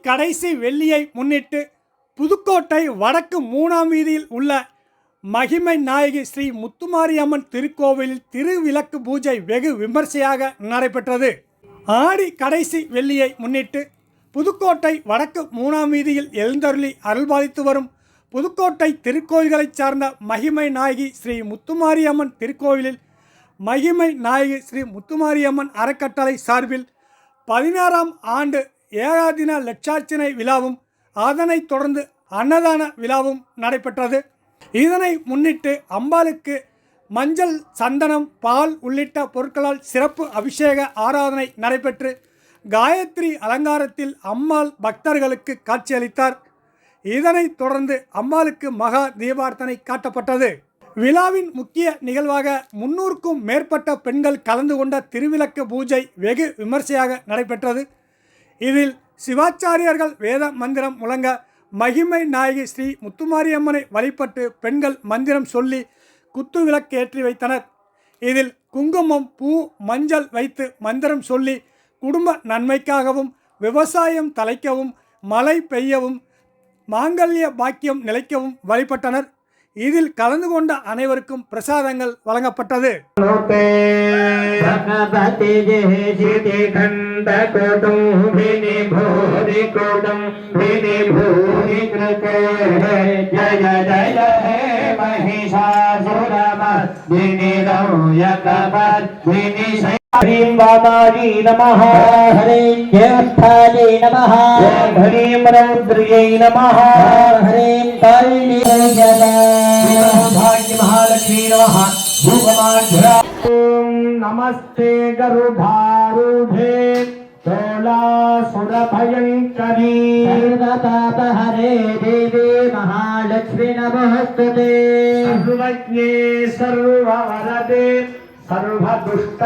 கடைசி வெள்ளியை முன்னிட்டு புதுக்கோட்டை வடக்கு மூணாம் வீதியில் உள்ள மகிமை நாயகி ஸ்ரீ முத்துமாரியம்மன் திருக்கோவிலில் திருவிளக்கு பூஜை வெகு விமர்சையாக நடைபெற்றது. ஆடி கடைசி வெள்ளியை முன்னிட்டு புதுக்கோட்டை வடக்கு மூணாம் வீதியில் எழுந்தருளி அருள்பாலித்து வரும் புதுக்கோட்டை திருக்கோயில்களைச் சார்ந்த மகிமை நாயகி ஸ்ரீ முத்துமாரியம்மன் திருக்கோவிலில் மகிமை நாயகி ஸ்ரீ முத்துமாரியம்மன் அறக்கட்டளை சார்பில் பதினாறாம் ஆண்டு ஏகாதின லட்சார்ச்சனை விழாவும் அதனைத் தொடர்ந்து அன்னதான விழாவும் நடைபெற்றது. இதனை முன்னிட்டு அம்பாளுக்கு மஞ்சள் சந்தனம் பால் உள்ளிட்ட பொருட்களால் சிறப்பு அபிஷேக ஆராதனை நடைபெற்று காயத்ரி அலங்காரத்தில் அம்மாள் பக்தர்களுக்கு காட்சியளித்தார். இதனைத் தொடர்ந்து அம்மாளுக்கு மகா தீபார்த்தனை காட்டப்பட்டது. விழாவின் முக்கிய நிகழ்வாக முன்னூறுக்கும் மேற்பட்ட பெண்கள் கலந்து கொண்ட திருவிளக்கு பூஜை வெகு விமர்சையாக நடைபெற்றது. இதில் சிவாச்சாரியர்கள் வேத மந்திரம் முழங்க மகிமை நாயகி ஸ்ரீ முத்துமாரியம்மனை வழிபட்டு பெண்கள் மந்திரம் சொல்லி குத்து விளக்கேற்றி வைத்தனர். இதில் குங்குமம் பூ மஞ்சள் வைத்து மந்திரம் சொல்லி குடும்ப நன்மைக்காகவும் விவசாயம் தலைக்கவும் மழை பெய்யவும் மாங்கல்ய பாக்கியம் நிலைக்கவும் வழிபட்டனர். இதில் கலந்து கொண்ட அனைவருக்கும் பிரசாதங்கள் வழங்கப்பட்டது भगवति जेषिति खण्डकुटुम्बिनि भूरि कुटुम्बिनि भूरि कृते जय जय हे महिषासुरमर्दिनि रौयकपर्दिनि ह्रीं वामाजी नमः हरीं ज्येष्ठायै नमः ॐ ह्रीं रौद्र्यै नमः हरीं कालिनी भाग्यमहालक्ष्मी नमः भूगमाढ्या ॐ नमस्ते गरुडारूढे तोलासुरभयङ्करी सर्वपापहरे देवी महालक्ष्मी नमस्तुते सर्वज्ञे सर्ववरदे सर्वदुष्ट